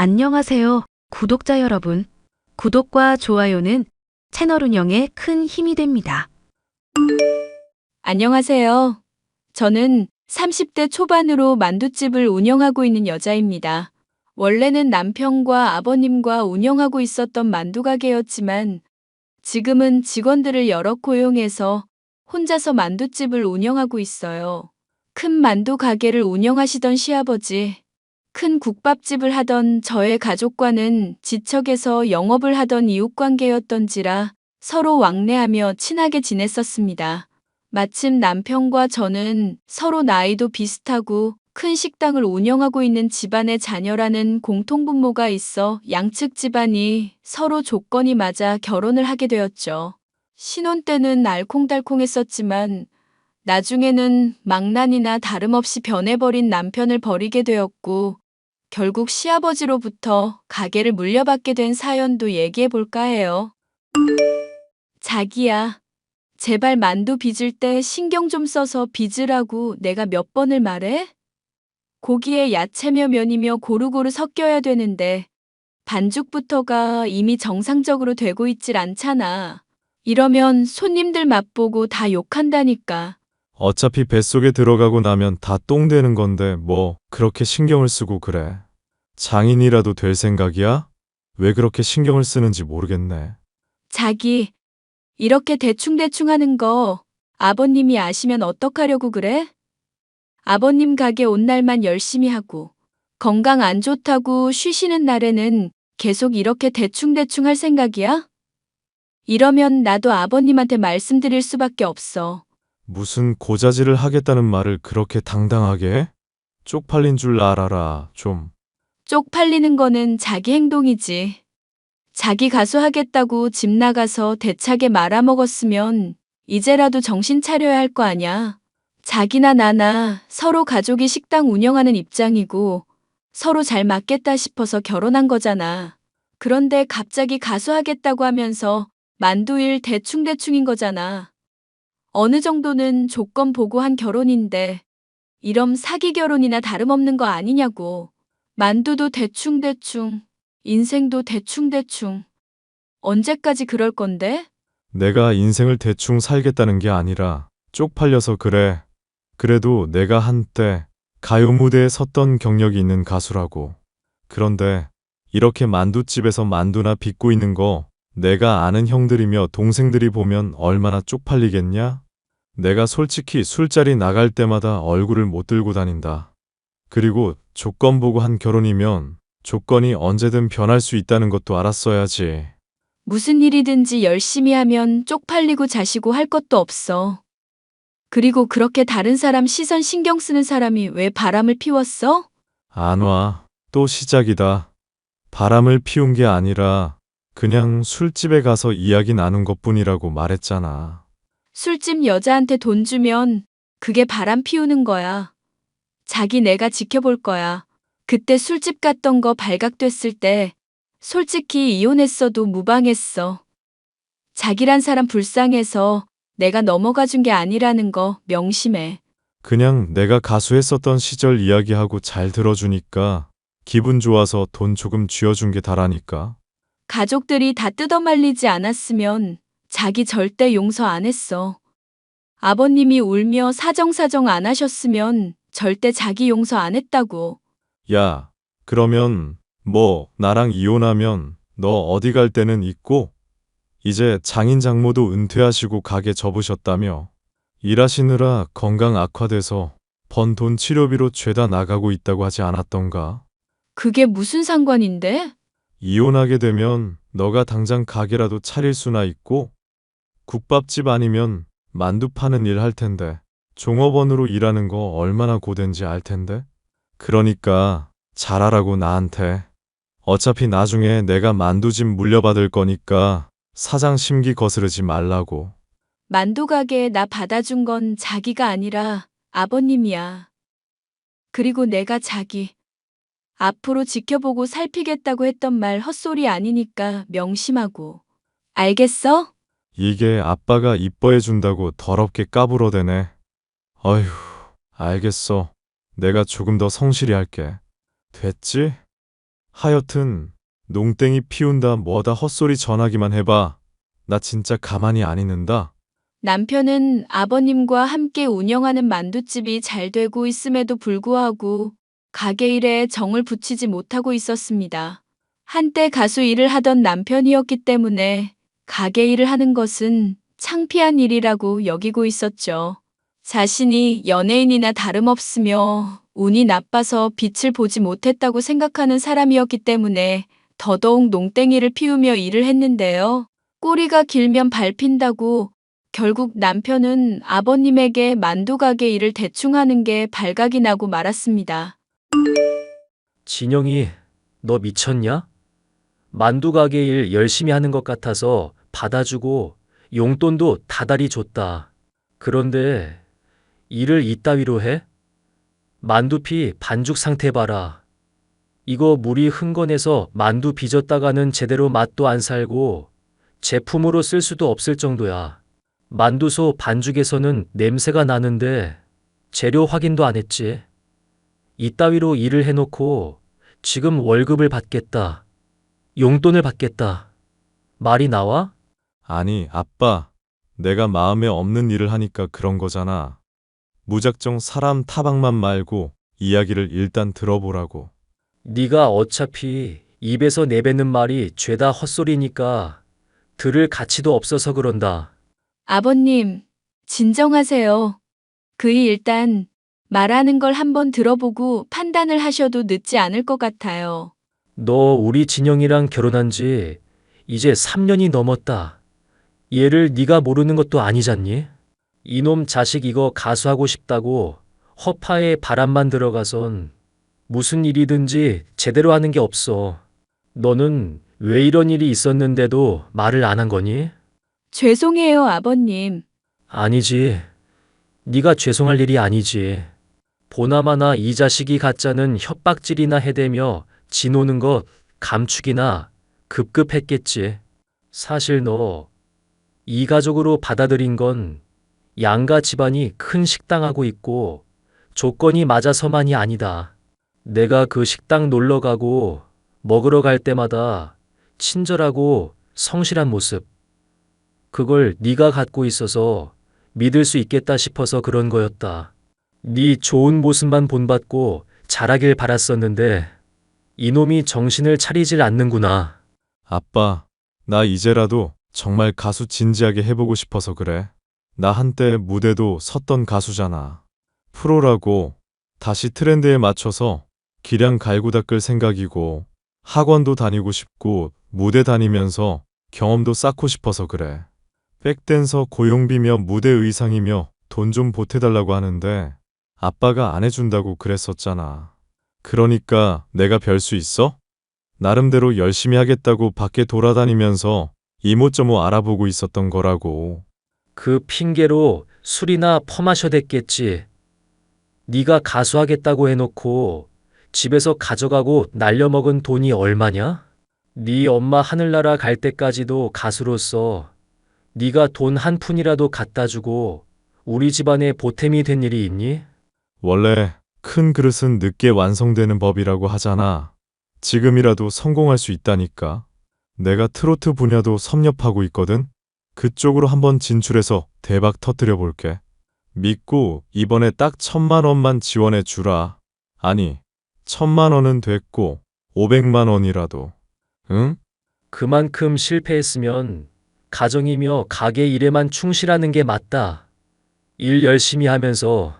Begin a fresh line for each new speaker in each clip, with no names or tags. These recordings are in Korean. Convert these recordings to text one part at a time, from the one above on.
안녕하세요, 구독자 여러분. 구독과 좋아요는 채널 운영에 큰 힘이 됩니다.
안녕하세요. 저는 30대 초반으로 만두집을 운영하고 있는 여자입니다. 원래는 남편과 아버님과 운영하고 있었던 만두 가게였지만 지금은 직원들을 여러 고용해서 혼자서 만두집을 운영하고 있어요. 큰 만두 가게를 운영하시던 시아버지, 큰 국밥집을 하던 저의 가족과는 지척에서 영업을 하던 이웃관계였던지라 서로 왕래하며 친하게 지냈었습니다. 마침 남편과 저는 서로 나이도 비슷하고 큰 식당을 운영하고 있는 집안의 자녀라는 공통분모가 있어 양측 집안이 서로 조건이 맞아 결혼을 하게 되었죠. 신혼 때는 알콩달콩했었지만 나중에는 망난이나 다름없이 변해버린 남편을 버리게 되었고 결국 시아버지로부터 가게를 물려받게 된 사연도 얘기해 볼까 해요. 자기야, 제발 만두 빚을 때 신경 좀 써서 빚으라고 내가 몇 번을 말해? 고기에 야채며 면이며 고루고루 섞여야 되는데 반죽부터가 이미 정상적으로 되고 있질 않잖아. 이러면 손님들 맛보고 다 욕한다니까.
어차피 뱃속에 들어가고 나면 다 똥 되는 건데 뭐 그렇게 신경을 쓰고 그래. 장인이라도 될 생각이야? 왜 그렇게 신경을 쓰는지 모르겠네.
자기, 이렇게 대충대충 하는 거 아버님이 아시면 어떡하려고 그래? 아버님 가게 온 날만 열심히 하고 건강 안 좋다고 쉬시는 날에는 계속 이렇게 대충대충 할 생각이야? 이러면 나도 아버님한테 말씀드릴 수밖에 없어.
무슨 고자질을 하겠다는 말을 그렇게 당당하게 해? 쪽팔린 줄 알아라, 좀.
쪽팔리는 거는 자기 행동이지. 자기 가수 하겠다고 집 나가서 대차게 말아먹었으면 이제라도 정신 차려야 할 거 아냐. 자기나 나나 서로 가족이 식당 운영하는 입장이고 서로 잘 맞겠다 싶어서 결혼한 거잖아. 그런데 갑자기 가수 하겠다고 하면서 만두일 대충대충인 거잖아. 어느 정도는 조건 보고 한 결혼인데 이럼 사기 결혼이나 다름없는 거 아니냐고. 만두도 대충대충, 인생도 대충대충. 언제까지 그럴 건데?
내가 인생을 대충 살겠다는 게 아니라 쪽팔려서 그래. 그래도 내가 한때 가요 무대에 섰던 경력이 있는 가수라고. 그런데 이렇게 만두집에서 만두나 빚고 있는 거 내가 아는 형들이며 동생들이 보면 얼마나 쪽팔리겠냐? 내가 솔직히 술자리 나갈 때마다 얼굴을 못 들고 다닌다. 그리고 조건 보고 한 결혼이면 조건이 언제든 변할 수 있다는 것도 알았어야지.
무슨 일이든지 열심히 하면 쪽팔리고 자시고 할 것도 없어. 그리고 그렇게 다른 사람 시선 신경 쓰는 사람이 왜 바람을 피웠어?
안 와. 또 시작이다. 바람을 피운 게 아니라 그냥 술집에 가서 이야기 나눈 것 뿐이라고 말했잖아.
술집 여자한테 돈 주면 그게 바람 피우는 거야. 자기 내가 지켜볼 거야. 그때 술집 갔던 거 발각됐을 때 솔직히 이혼했어도 무방했어. 자기란 사람 불쌍해서 내가 넘어가 준 게 아니라는 거 명심해.
그냥 내가 가수했었던 시절 이야기하고 잘 들어주니까 기분 좋아서 돈 조금 쥐어준 게 다라니까.
가족들이 다 뜯어말리지 않았으면 자기 절대 용서 안 했어. 아버님이 울며 사정사정 안 하셨으면 절대 자기 용서 안 했다고.
야, 그러면 뭐 나랑 이혼하면 너 어디 갈 때는 있고 이제 장인 장모도 은퇴하시고 가게 접으셨다며 일하시느라 건강 악화돼서 번 돈 치료비로 죄다 나가고 있다고 하지 않았던가?
그게 무슨 상관인데?
이혼하게 되면 너가 당장 가게라도 차릴 수나 있고 국밥집 아니면 만두 파는 일 할 텐데 종업원으로 일하는 거 얼마나 고된지 알 텐데? 그러니까 잘하라고 나한테. 어차피 나중에 내가 만두집 물려받을 거니까 사장 심기 거스르지 말라고.
만두 가게에 나 받아준 건 자기가 아니라 아버님이야. 그리고 내가 자기 앞으로 지켜보고 살피겠다고 했던 말 헛소리 아니니까 명심하고. 알겠어?
이게 아빠가 이뻐해 준다고 더럽게 까불어대네 어휴 알겠어 내가 조금 더 성실히 할게 됐지? 하여튼 농땡이 피운다 뭐다 헛소리 전하기만 해봐. 나 진짜 가만히 안 있는다.
남편은 아버님과 함께 운영하는 만두집이 잘 되고 있음에도 불구하고 가게 일에 정을 붙이지 못하고 있었습니다. 한때 가수 일을 하던 남편이었기 때문에 가게 일을 하는 것은 창피한 일이라고 여기고 있었죠. 자신이 연예인이나 다름없으며 운이 나빠서 빛을 보지 못했다고 생각하는 사람이었기 때문에 더더욱 농땡이를 피우며 일을 했는데요. 꼬리가 길면 밟힌다고 결국 남편은 아버님에게 만두 가게 일을 대충 하는 게 발각이 나고 말았습니다.
진영이, 너 미쳤냐? 만두 가게 일 열심히 하는 것 같아서 받아주고 용돈도 다달이 줬다. 그런데 일을 이따위로 해? 만두피 반죽 상태 봐라. 이거 물이 흥건해서 만두 빚었다가는 제대로 맛도 안 살고 제품으로 쓸 수도 없을 정도야. 만두소 반죽에서는 냄새가 나는데 재료 확인도 안 했지. 이따위로 일을 해놓고 지금 월급을 받겠다. 용돈을 받겠다. 말이 나와?
아니, 아빠. 내가 마음에 없는 일을 하니까 그런 거잖아. 무작정 사람 타박만 말고 이야기를 일단 들어보라고.
네가 어차피 입에서 내뱉는 말이 죄다 헛소리니까 들을 가치도 없어서 그런다.
아버님, 진정하세요. 그이 일단 말하는 걸 한번 들어보고 판단을 하셔도 늦지 않을 것 같아요.
너 우리 진영이랑 결혼한 지 이제 3년이 넘었다. 얘를 네가 모르는 것도 아니잖니? 이놈 자식 이거 가수하고 싶다고 허파에 바람만 들어가선 무슨 일이든지 제대로 하는 게 없어. 너는 왜 이런 일이 있었는데도 말을 안 한 거니?
죄송해요, 아버님.
아니지. 네가 죄송할 일이 아니지. 보나마나 이 자식이 가짜는 협박질이나 해대며 지노는 것 감축이나 급급했겠지. 사실 너 이 가족으로 받아들인 건 양가 집안이 큰 식당하고 있고 조건이 맞아서만이 아니다. 내가 그 식당 놀러 가고 먹으러 갈 때마다 친절하고 성실한 모습. 그걸 네가 갖고 있어서 믿을 수 있겠다 싶어서 그런 거였다. 네 좋은 모습만 본받고 잘하길 바랐었는데 이놈이 정신을 차리질 않는구나.
아빠, 나 이제라도 정말 가수 진지하게 해보고 싶어서 그래. 나 한때 무대도 섰던 가수잖아. 프로라고 다시 트렌드에 맞춰서 기량 갈고 닦을 생각이고 학원도 다니고 싶고 무대 다니면서 경험도 쌓고 싶어서 그래. 백댄서 고용비며 무대 의상이며 돈 좀 보태달라고 하는데 아빠가 안 해준다고 그랬었잖아. 그러니까 내가 별 수 있어? 나름대로 열심히 하겠다고 밖에 돌아다니면서 이모저모 알아보고 있었던 거라고.
그 핑계로 술이나 퍼마셔댔겠지. 네가 가수하겠다고 해놓고 집에서 가져가고 날려먹은 돈이 얼마냐? 네 엄마 하늘나라 갈 때까지도 가수로서 네가 돈 한 푼이라도 갖다 주고 우리 집안에 보탬이 된 일이 있니?
원래 큰 그릇은 늦게 완성되는 법이라고 하잖아. 지금이라도 성공할 수 있다니까. 내가 트로트 분야도 섭렵하고 있거든. 그쪽으로 한번 진출해서 대박 터뜨려 볼게. 믿고 이번에 딱 천만 원만 지원해 주라. 아니, 천만 원은 됐고, 오백만 원이라도. 응?
그만큼 실패했으면 가정이며 가게 일에만 충실하는 게 맞다. 일 열심히 하면서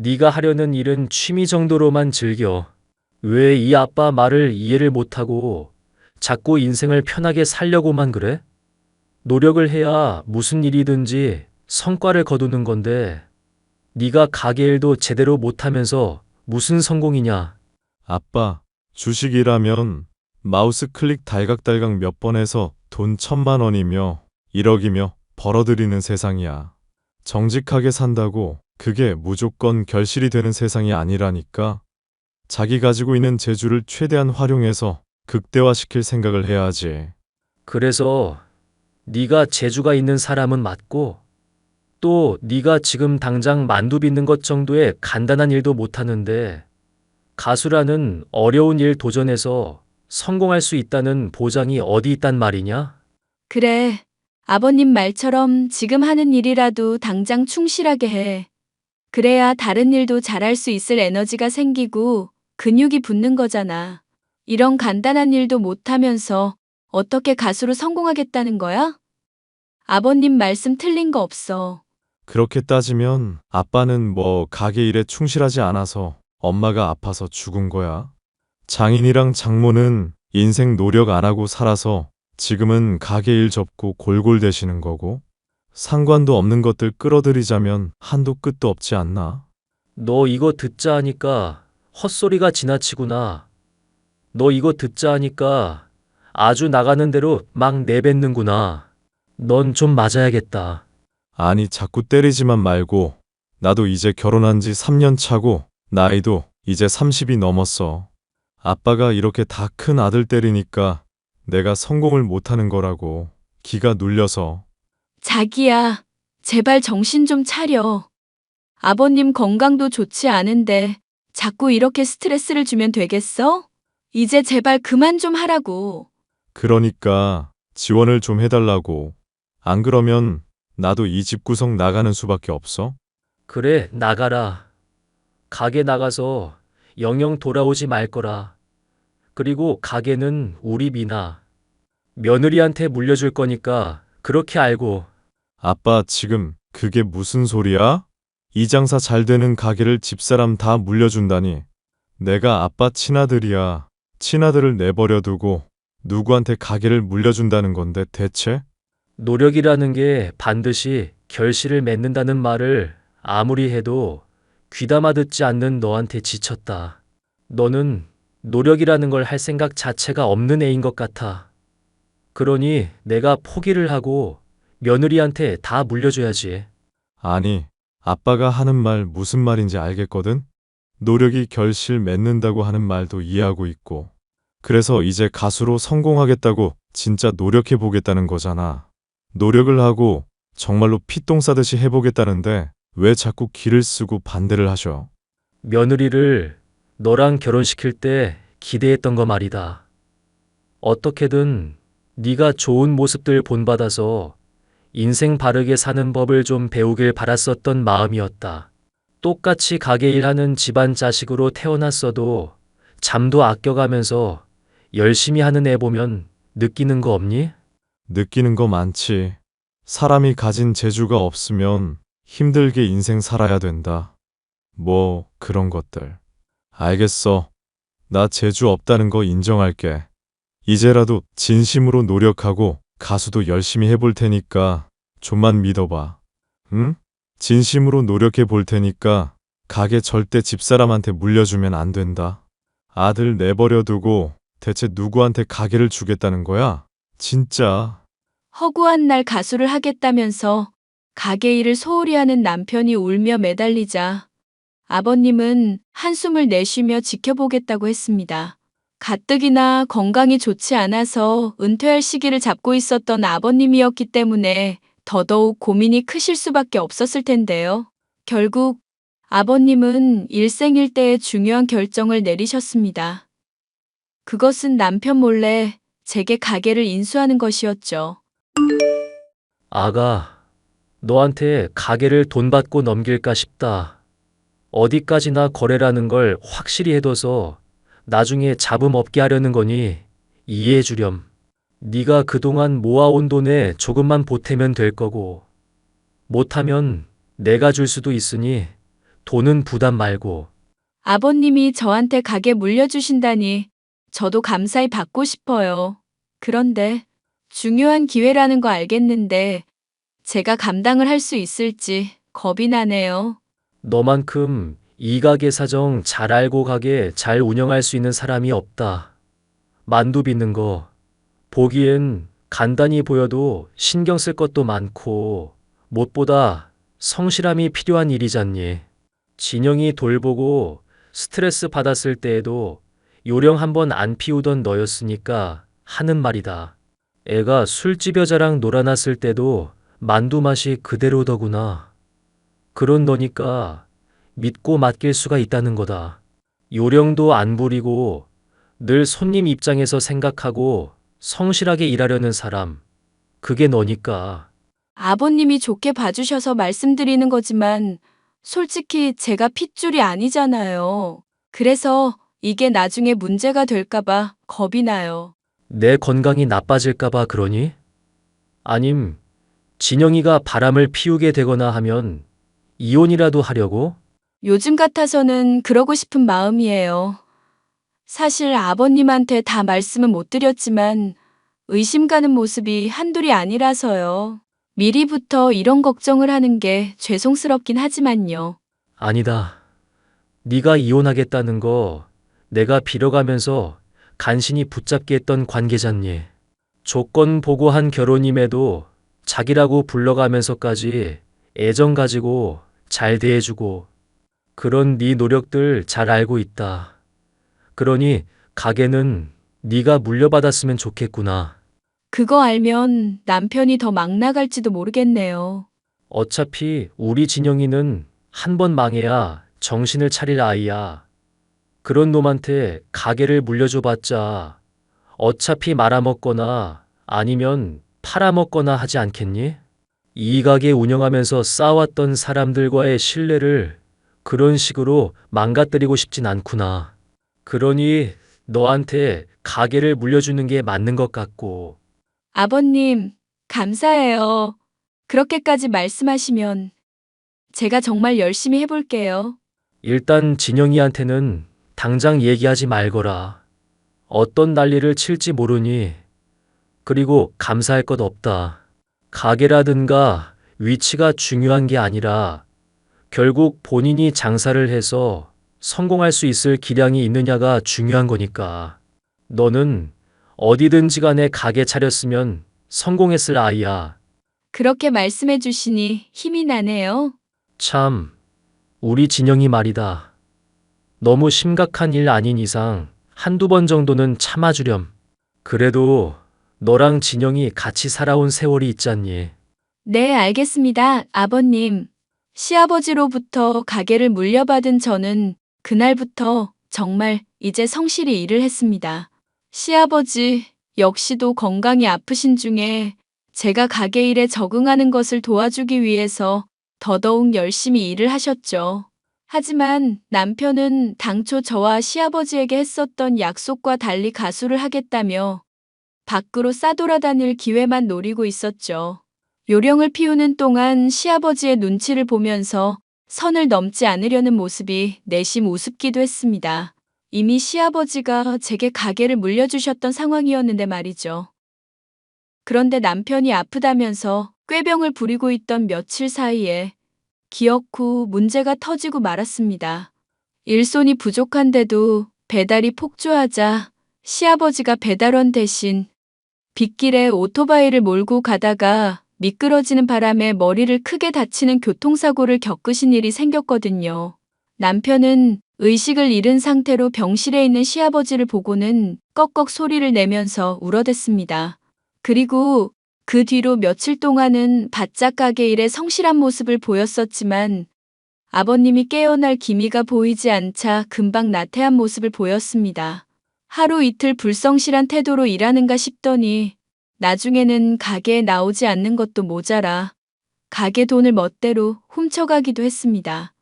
네가 하려는 일은 취미 정도로만 즐겨. 왜 이 아빠 말을 이해를 못하고 자꾸 인생을 편하게 살려고만 그래? 노력을 해야 무슨 일이든지 성과를 거두는 건데 네가 가게 일도 제대로 못하면서 무슨 성공이냐?
아빠, 주식이라면 마우스 클릭 달각달각 몇번 해서 돈 천만 원이며 1억이며 벌어들이는 세상이야. 정직하게 산다고 그게 무조건 결실이 되는 세상이 아니라니까. 자기 가지고 있는 재주를 최대한 활용해서 극대화시킬 생각을 해야지.
그래서 네가 재주가 있는 사람은 맞고 또 네가 지금 당장 만두 빚는 것 정도의 간단한 일도 못하는데 가수라는 어려운 일 도전해서 성공할 수 있다는 보장이 어디 있단 말이냐?
그래. 아버님 말처럼 지금 하는 일이라도 당장 충실하게 해. 그래야 다른 일도 잘할 수 있을 에너지가 생기고 근육이 붙는 거잖아. 이런 간단한 일도 못하면서 어떻게 가수로 성공하겠다는 거야? 아버님 말씀 틀린 거 없어.
그렇게 따지면 아빠는 뭐 가게 일에 충실하지 않아서 엄마가 아파서 죽은 거야. 장인이랑 장모는 인생 노력 안 하고 살아서 지금은 가게 일 접고 골골대시는 거고 상관도 없는 것들 끌어들이자면 한도 끝도 없지 않나?
너 이거 듣자 하니까 헛소리가 지나치구나. 너 이거 듣자 하니까 아주 나가는 대로 막 내뱉는구나. 넌 좀 맞아야겠다.
아니 자꾸 때리지만 말고 나도 이제 결혼한 지 3년 차고 나이도 이제 30이 넘었어. 아빠가 이렇게 다 큰 아들 때리니까 내가 성공을 못하는 거라고 기가 눌려서
자기야, 제발 정신 좀 차려. 아버님 건강도 좋지 않은데 자꾸 이렇게 스트레스를 주면 되겠어? 이제 제발 그만 좀 하라고.
그러니까 지원을 좀 해달라고. 안 그러면 나도 이 집 구석 나가는 수밖에 없어.
그래, 나가라. 가게 나가서 영영 돌아오지 말 거라. 그리고 가게는 우리 미나. 며느리한테 물려줄 거니까 그렇게 알고.
아빠 지금 그게 무슨 소리야? 이 장사 잘 되는 가게를 집사람 다 물려준다니. 내가 아빠 친아들이야. 친아들을 내버려 두고 누구한테 가게를 물려준다는 건데 대체?
노력이라는 게 반드시 결실을 맺는다는 말을 아무리 해도 귀담아 듣지 않는 너한테 지쳤다. 너는 노력이라는 걸 할 생각 자체가 없는 애인 것 같아. 그러니 내가 포기를 하고 며느리한테 다 물려줘야지.
아니, 아빠가 하는 말 무슨 말인지 알겠거든? 노력이 결실 맺는다고 하는 말도 이해하고 있고. 그래서 이제 가수로 성공하겠다고 진짜 노력해 보겠다는 거잖아. 노력을 하고 정말로 피똥 싸듯이 해보겠다는데 왜 자꾸 기를 쓰고 반대를 하셔?
며느리를 너랑 결혼시킬 때 기대했던 거 말이다. 어떻게든 네가 좋은 모습들 본받아서 인생 바르게 사는 법을 좀 배우길 바랐었던 마음이었다. 똑같이 가게 일하는 집안 자식으로 태어났어도 잠도 아껴가면서 열심히 하는 애 보면 느끼는 거 없니?
느끼는 거 많지. 사람이 가진 재주가 없으면 힘들게 인생 살아야 된다. 뭐, 그런 것들. 알겠어. 나 재주 없다는 거 인정할게. 이제라도 진심으로 노력하고 가수도 열심히 해볼 테니까 좀만 믿어봐. 응? 진심으로 노력해 볼 테니까 가게 절대 집사람한테 물려주면 안 된다. 아들 내버려 두고 대체 누구한테 가게를 주겠다는 거야? 진짜.
허구한 날 가수를 하겠다면서 가게 일을 소홀히 하는 남편이 울며 매달리자 아버님은 한숨을 내쉬며 지켜보겠다고 했습니다. 가뜩이나 건강이 좋지 않아서 은퇴할 시기를 잡고 있었던 아버님이었기 때문에 더더욱 고민이 크실 수밖에 없었을 텐데요. 결국 아버님은 일생일대의 중요한 결정을 내리셨습니다. 그것은 남편 몰래 제게 가게를 인수하는 것이었죠.
아가, 너한테 가게를 돈 받고 넘길까 싶다. 어디까지나 거래라는 걸 확실히 해둬서 나중에 잡음 없게 하려는 거니 이해해 주렴. 네가 그동안 모아온 돈에 조금만 보태면 될 거고 못하면 내가 줄 수도 있으니 돈은 부담 말고
아버님이 저한테 가게 물려주신다니 저도 감사히 받고 싶어요. 그런데 중요한 기회라는 거 알겠는데 제가 감당을 할 수 있을지 겁이 나네요.
너만큼 이 가게 사정 잘 알고 가게 잘 운영할 수 있는 사람이 없다. 만두 빚는 거 보기엔 간단히 보여도 신경 쓸 것도 많고 무엇보다 성실함이 필요한 일이잖니. 진영이 돌보고 스트레스 받았을 때에도 요령 한번 안 피우던 너였으니까 하는 말이다. 애가 술집 여자랑 놀아났을 때도 만두 맛이 그대로더구나. 그런 너니까 믿고 맡길 수가 있다는 거다. 요령도 안 부리고 늘 손님 입장에서 생각하고 성실하게 일하려는 사람. 그게 너니까.
아버님이 좋게 봐주셔서 말씀드리는 거지만 솔직히 제가 핏줄이 아니잖아요. 그래서 이게 나중에 문제가 될까봐 겁이 나요.
내 건강이 나빠질까봐 그러니? 아님, 진영이가 바람을 피우게 되거나 하면 이혼이라도 하려고?
요즘 같아서는 그러고 싶은 마음이에요. 사실 아버님한테 다 말씀은 못 드렸지만 의심 가는 모습이 한둘이 아니라서요. 미리부터 이런 걱정을 하는 게 죄송스럽긴 하지만요.
아니다. 네가 이혼하겠다는 거 내가 빌어가면서 간신히 붙잡게 했던 관계잖니. 조건 보고 한 결혼임에도 자기라고 불러가면서까지 애정 가지고 잘 대해주고 그런 네 노력들 잘 알고 있다. 그러니 가게는 네가 물려받았으면 좋겠구나.
그거 알면 남편이 더 막 나갈지도 모르겠네요.
어차피 우리 진영이는 한 번 망해야 정신을 차릴 아이야. 그런 놈한테 가게를 물려줘봤자 어차피 말아먹거나 아니면 팔아먹거나 하지 않겠니? 이 가게 운영하면서 쌓아왔던 사람들과의 신뢰를 그런 식으로 망가뜨리고 싶진 않구나. 그러니 너한테 가게를 물려주는 게 맞는 것 같고.
아버님, 감사해요. 그렇게까지 말씀하시면 제가 정말 열심히 해볼게요.
일단 진영이한테는 당장 얘기하지 말거라. 어떤 난리를 칠지 모르니. 그리고 감사할 것 없다. 가게라든가 위치가 중요한 게 아니라 결국 본인이 장사를 해서 성공할 수 있을 기량이 있느냐가 중요한 거니까. 너는 어디든지 간에 가게 차렸으면 성공했을 아이야.
그렇게 말씀해 주시니 힘이 나네요.
참, 우리 진영이 말이다. 너무 심각한 일 아닌 이상 한두 번 정도는 참아주렴. 그래도 너랑 진영이 같이 살아온 세월이 있잖니.
네, 알겠습니다, 아버님. 시아버지로부터 가게를 물려받은 저는 그날부터 정말 이제 성실히 일을 했습니다. 시아버지 역시도 건강이 아프신 중에 제가 가게 일에 적응하는 것을 도와주기 위해서 더더욱 열심히 일을 하셨죠. 하지만 남편은 당초 저와 시아버지에게 했었던 약속과 달리 가수를 하겠다며 밖으로 싸돌아다닐 기회만 노리고 있었죠. 요령을 피우는 동안 시아버지의 눈치를 보면서 선을 넘지 않으려는 모습이 내심 우습기도 했습니다. 이미 시아버지가 제게 가게를 물려주셨던 상황이었는데 말이죠. 그런데 남편이 아프다면서 꾀병을 부리고 있던 며칠 사이에 후 문제가 터지고 말았습니다. 일손이 부족한데도 배달이 폭주하자 시아버지가 배달원 대신 빗길에 오토바이를 몰고 가다가 미끄러지는 바람에 머리를 크게 다치는 교통사고를 겪으신 일이 생겼거든요. 남편은 의식을 잃은 상태로 병실에 있는 시아버지를 보고는 꺽꺽 소리를 내면서 울어댔습니다. 그리고 그 뒤로 며칠 동안은 바짝 가게 일에 성실한 모습을 보였었지만 아버님이 깨어날 기미가 보이지 않자 금방 나태한 모습을 보였습니다. 하루 이틀 불성실한 태도로 일하는가 싶더니 나중에는 가게에 나오지 않는 것도 모자라 가게 돈을 멋대로 훔쳐가기도 했습니다.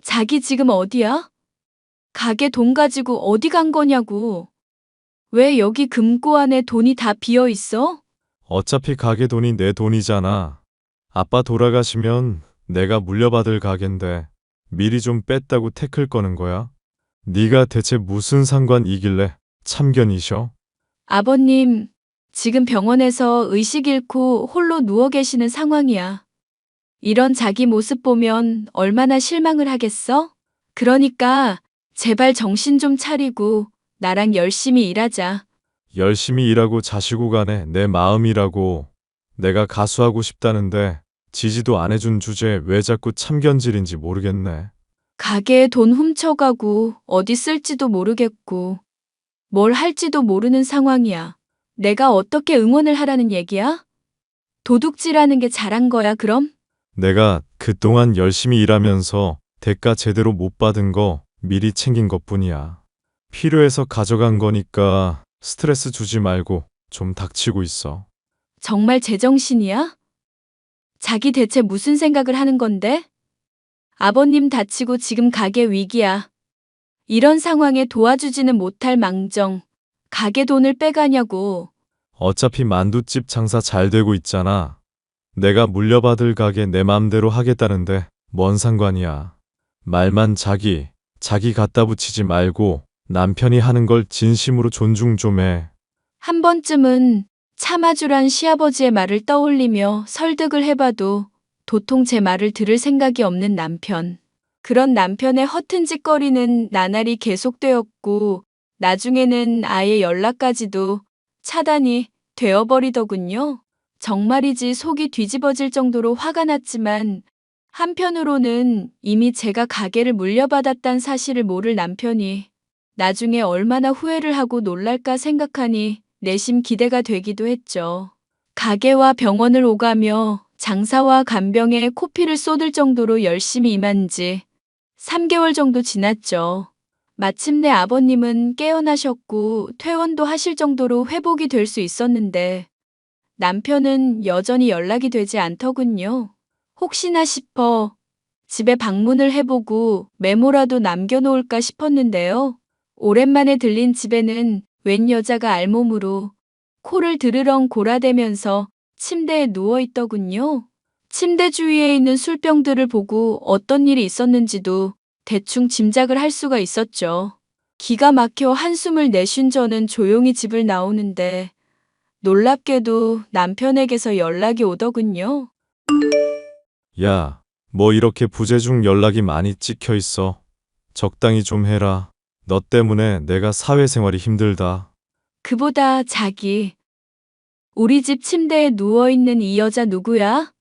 자기 지금 어디야? 가게 돈 가지고 어디 간 거냐고. 왜 여기 금고 안에 돈이 다 비어 있어?
어차피 가게 돈이 내 돈이잖아. 아빠 돌아가시면 내가 물려받을 가게인데 미리 좀 뺐다고 태클 거는 거야? 네가 대체 무슨 상관이길래 참견이셔?
아버님, 지금 병원에서 의식 잃고 홀로 누워 계시는 상황이야. 이런 자기 모습 보면 얼마나 실망을 하겠어? 그러니까 제발 정신 좀 차리고 나랑 열심히 일하자.
열심히 일하고 자시고 가네 내 마음이라고. 내가 가수하고 싶다는데 지지도 안 해준 주제에 왜 자꾸 참견질인지 모르겠네.
가게에 돈 훔쳐가고 어디 쓸지도 모르겠고 뭘 할지도 모르는 상황이야. 내가 어떻게 응원을 하라는 얘기야? 도둑질하는 게 잘한 거야, 그럼?
내가 그동안 열심히 일하면서 대가 제대로 못 받은 거 미리 챙긴 것 뿐이야. 필요해서 가져간 거니까 스트레스 주지 말고 좀 닥치고 있어.
정말 제정신이야? 자기 대체 무슨 생각을 하는 건데? 아버님 다치고 지금 가게 위기야. 이런 상황에 도와주지는 못할 망정. 가게 돈을 빼가냐고.
어차피 만두집 장사 잘 되고 있잖아. 내가 물려받을 가게 내 맘대로 하겠다는데 뭔 상관이야. 말만 자기, 자기 갖다 붙이지 말고 남편이 하는 걸 진심으로 존중 좀 해.
한 번쯤은 참아주란 시아버지의 말을 떠올리며 설득을 해봐도 도통 제 말을 들을 생각이 없는 남편. 그런 남편의 허튼 짓거리는 나날이 계속되었고, 나중에는 아예 연락까지도 차단이 되어버리더군요. 정말이지 속이 뒤집어질 정도로 화가 났지만, 한편으로는 이미 제가 가게를 물려받았단 사실을 모를 남편이 나중에 얼마나 후회를 하고 놀랄까 생각하니 내심 기대가 되기도 했죠. 가게와 병원을 오가며 장사와 간병에 코피를 쏟을 정도로 열심히 임한 지 3개월 정도 지났죠. 마침내 아버님은 깨어나셨고 퇴원도 하실 정도로 회복이 될 수 있었는데 남편은 여전히 연락이 되지 않더군요. 혹시나 싶어 집에 방문을 해보고 메모라도 남겨놓을까 싶었는데요. 오랜만에 들린 집에는 웬 여자가 알몸으로 코를 드르렁 골아대면서 침대에 누워 있더군요. 침대 주위에 있는 술병들을 보고 어떤 일이 있었는지도 대충 짐작을 할 수가 있었죠. 기가 막혀 한숨을 내쉰 저는 조용히 집을 나오는데 놀랍게도 남편에게서 연락이 오더군요.
야, 뭐 이렇게 부재중 연락이 많이 찍혀 있어. 적당히 좀 해라. 너 때문에 내가 사회생활이 힘들다.
그보다 자기. 우리 집 침대에 누워있는 이 여자 누구야?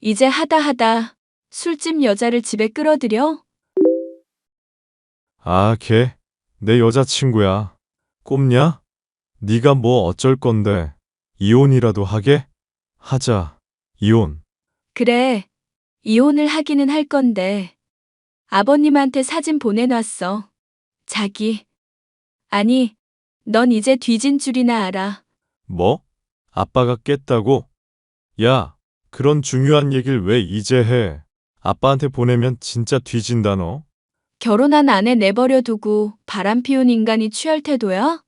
이제 하다 하다 술집 여자를 집에 끌어들여?
아, 걔? 내 여자친구야. 꼽냐? 네가 뭐 어쩔 건데. 이혼이라도 하게? 하자. 이혼.
그래. 이혼을 하기는 할 건데. 아버님한테 사진 보내놨어. 자기. 아니, 넌 이제 뒤진 줄이나 알아.
뭐? 아빠가 깼다고? 야, 그런 중요한 얘기를 왜 이제 해? 아빠한테 보내면 진짜 뒤진다 너.
결혼한 아내 내버려 두고 바람 피운 인간이 취할 태도야?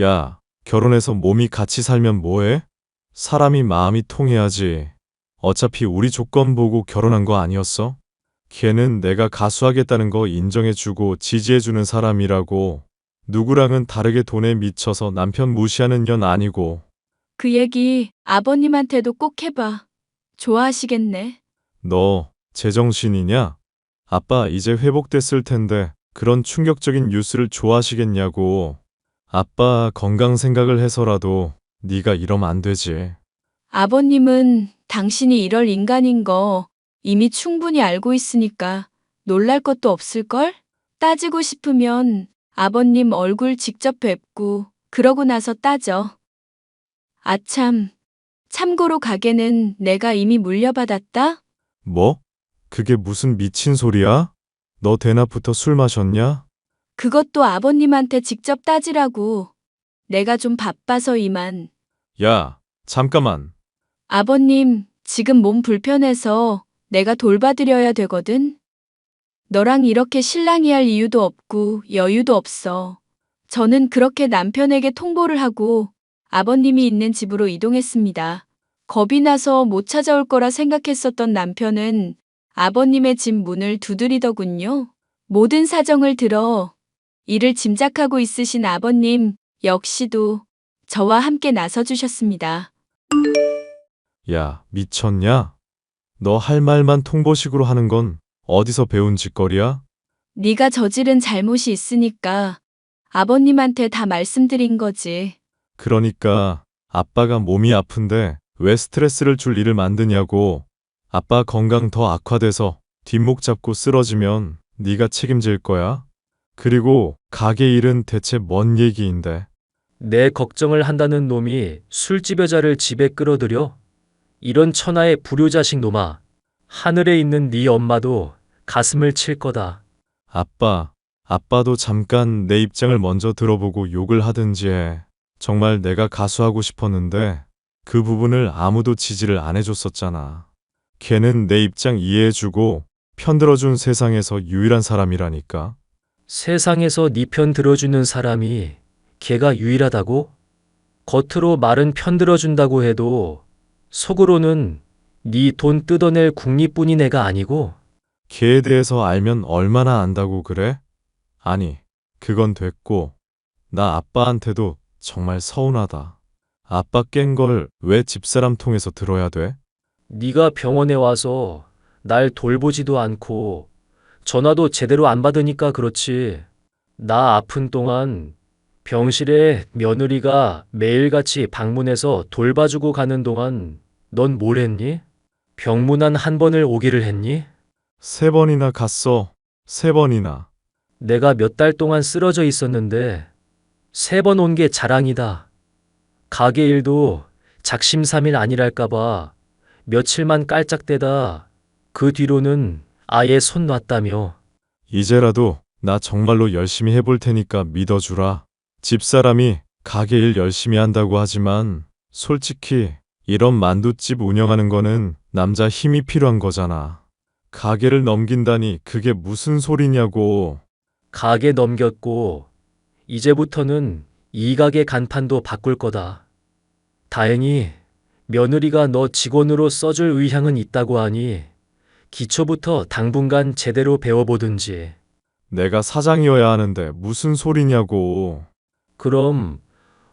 야, 결혼해서 몸이 같이 살면 뭐해? 사람이 마음이 통해야지. 어차피 우리 조건 보고 결혼한 거 아니었어? 걔는 내가 가수하겠다는 거 인정해주고 지지해주는 사람이라고. 누구랑은 다르게 돈에 미쳐서 남편 무시하는 년 아니고.
그 얘기 아버님한테도 꼭 해봐. 좋아하시겠네.
너 제정신이냐? 아빠 이제 회복됐을 텐데 그런 충격적인 뉴스를 좋아하시겠냐고. 아빠 건강 생각을 해서라도 네가 이러면 안 되지.
아버님은 당신이 이럴 인간인 거 이미 충분히 알고 있으니까 놀랄 것도 없을걸? 따지고 싶으면 아버님 얼굴 직접 뵙고 그러고 나서 따져. 아참, 참고로 가게는 내가 이미 물려받았다?
뭐? 그게 무슨 미친 소리야? 너 대낮부터 술 마셨냐?
그것도 아버님한테 직접 따지라고. 내가 좀 바빠서 이만.
야, 잠깐만.
아버님, 지금 몸 불편해서 내가 돌봐드려야 되거든. 너랑 이렇게 신랑이 할 이유도 없고 여유도 없어. 저는 그렇게 남편에게 통보를 하고 아버님이 있는 집으로 이동했습니다. 겁이 나서 못 찾아올 거라 생각했었던 남편은 아버님의 집 문을 두드리더군요. 모든 사정을 들어 이를 짐작하고 있으신 아버님 역시도 저와 함께 나서주셨습니다.
야, 미쳤냐? 너 할 말만 통보식으로 하는 건 어디서 배운 짓거리야?
네가 저지른 잘못이 있으니까 아버님한테 다 말씀드린 거지.
그러니까 아빠가 몸이 아픈데 왜 스트레스를 줄 일을 만드냐고. 아빠 건강 더 악화돼서 뒷목 잡고 쓰러지면 네가 책임질 거야. 그리고 가게 일은 대체 뭔 얘기인데.
내 걱정을 한다는 놈이 술집 여자를 집에 끌어들여? 이런 천하의 불효자식 놈아. 하늘에 있는 네 엄마도 가슴을 칠 거다.
아빠, 아빠도 잠깐 내 입장을 먼저 들어보고 욕을 하든지 해. 정말 내가 가수하고 싶었는데 그 부분을 아무도 지지를 안 해줬었잖아. 걔는 내 입장 이해해주고 편들어준 세상에서 유일한 사람이라니까.
세상에서 네 편 들어주는 사람이 걔가 유일하다고? 겉으로 말은 편 들어준다고 해도 속으로는 네 돈 뜯어낼 국리뿐인 애가 아니고
걔에 대해서 알면 얼마나 안다고 그래? 아니, 그건 됐고, 나 아빠한테도 정말 서운하다. 아빠 깬 걸 왜 집사람 통해서 들어야 돼?
네가 병원에 와서 날 돌보지도 않고 전화도 제대로 안 받으니까 그렇지. 나 아픈 동안 병실에 며느리가 매일같이 방문해서 돌봐주고 가는 동안 넌 뭘 했니? 병문안 한 번을 오기를 했니?
세 번이나 갔어. 세 번이나.
내가 몇 달 동안 쓰러져 있었는데 세 번 온 게 자랑이다. 가게 일도 작심삼일 아니랄까봐 며칠만 깔짝대다 그 뒤로는 아예 손 놨다며.
이제라도 나 정말로 열심히 해볼 테니까 믿어주라. 집사람이 가게 일 열심히 한다고 하지만 솔직히 이런 만두집 운영하는 거는 남자 힘이 필요한 거잖아. 가게를 넘긴다니 그게 무슨 소리냐고.
가게 넘겼고 이제부터는 이 가게 간판도 바꿀 거다. 다행히 며느리가 너 직원으로 써줄 의향은 있다고 하니 기초부터 당분간 제대로 배워보든지.
내가 사장이어야 하는데 무슨 소리냐고.
그럼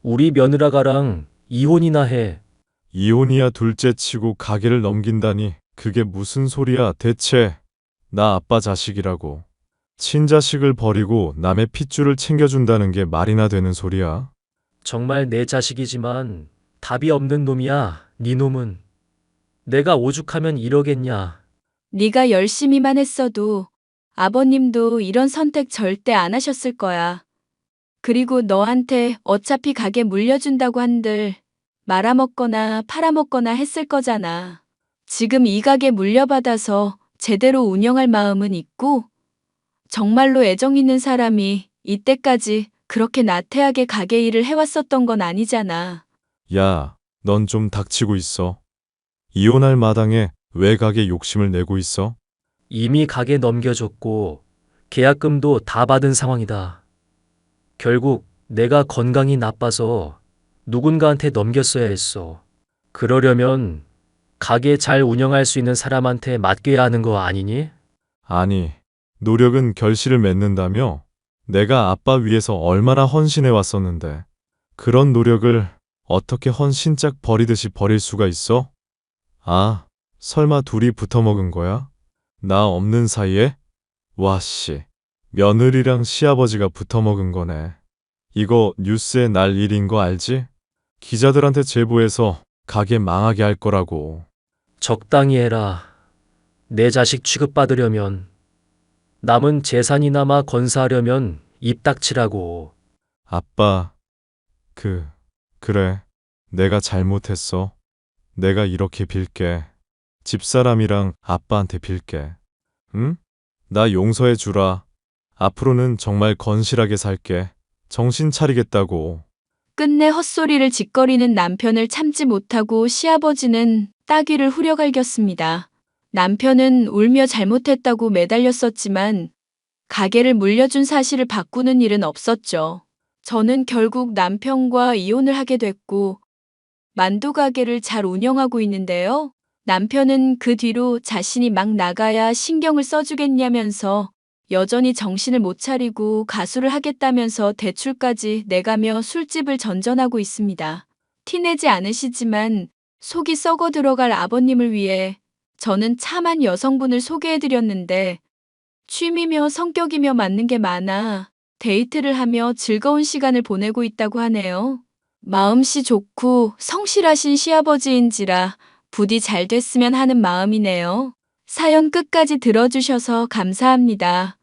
우리 며느라가랑 이혼이나 해.
이혼이야 둘째 치고 가게를 넘긴다니 그게 무슨 소리야 대체. 나 아빠 자식이라고. 친자식을 버리고 남의 핏줄을 챙겨준다는 게 말이나 되는 소리야.
정말 내 자식이지만 답이 없는 놈이야. 네 놈은. 내가 오죽하면 이러겠냐.
네가 열심히만 했어도 아버님도 이런 선택 절대 안 하셨을 거야. 그리고 너한테 어차피 가게 물려준다고 한들 말아먹거나 팔아먹거나 했을 거잖아. 지금 이 가게 물려받아서 제대로 운영할 마음은 있고 정말로 애정 있는 사람이 이때까지 그렇게 나태하게 가게 일을 해왔었던 건 아니잖아.
야, 넌 좀 닥치고 있어. 이혼할 마당에 왜 가게 욕심을 내고 있어?
이미 가게 넘겨줬고 계약금도 다 받은 상황이다. 결국 내가 건강이 나빠서 누군가한테 넘겼어야 했어. 그러려면 가게 잘 운영할 수 있는 사람한테 맡겨야 하는 거 아니니?
아니, 노력은 결실을 맺는다며? 내가 아빠 위해서 얼마나 헌신해 왔었는데. 그런 노력을 어떻게 헌 신짝 버리듯이 버릴 수가 있어? 아, 설마 둘이 붙어 먹은 거야? 나 없는 사이에? 와, 씨. 며느리랑 시아버지가 붙어 먹은 거네. 이거 뉴스에 날 일인 거 알지? 기자들한테 제보해서 가게 망하게 할 거라고.
적당히 해라. 내 자식 취급받으려면 남은 재산이나마 건사하려면 입 닥치라고.
아빠, 그, 그래. 내가 잘못했어. 내가 이렇게 빌게. 집사람이랑 아빠한테 빌게. 응? 나 용서해 주라. 앞으로는 정말 건실하게 살게. 정신 차리겠다고.
끝내 헛소리를 짓거리는 남편을 참지 못하고 시아버지는 따귀를 후려갈겼습니다. 남편은 울며 잘못했다고 매달렸었지만 가게를 물려준 사실을 바꾸는 일은 없었죠. 저는 결국 남편과 이혼을 하게 됐고 만두 가게를 잘 운영하고 있는데요. 남편은 그 뒤로 자신이 막 나가야 신경을 써주겠냐면서 여전히 정신을 못 차리고 가수를 하겠다면서 대출까지 내가며 술집을 전전하고 있습니다. 티내지 않으시지만 속이 썩어 들어갈 아버님을 위해 저는 참한 여성분을 소개해드렸는데 취미며 성격이며 맞는 게 많아 데이트를 하며 즐거운 시간을 보내고 있다고 하네요. 마음씨 좋고 성실하신 시아버지인지라 부디 잘 됐으면 하는 마음이네요. 사연 끝까지 들어주셔서 감사합니다.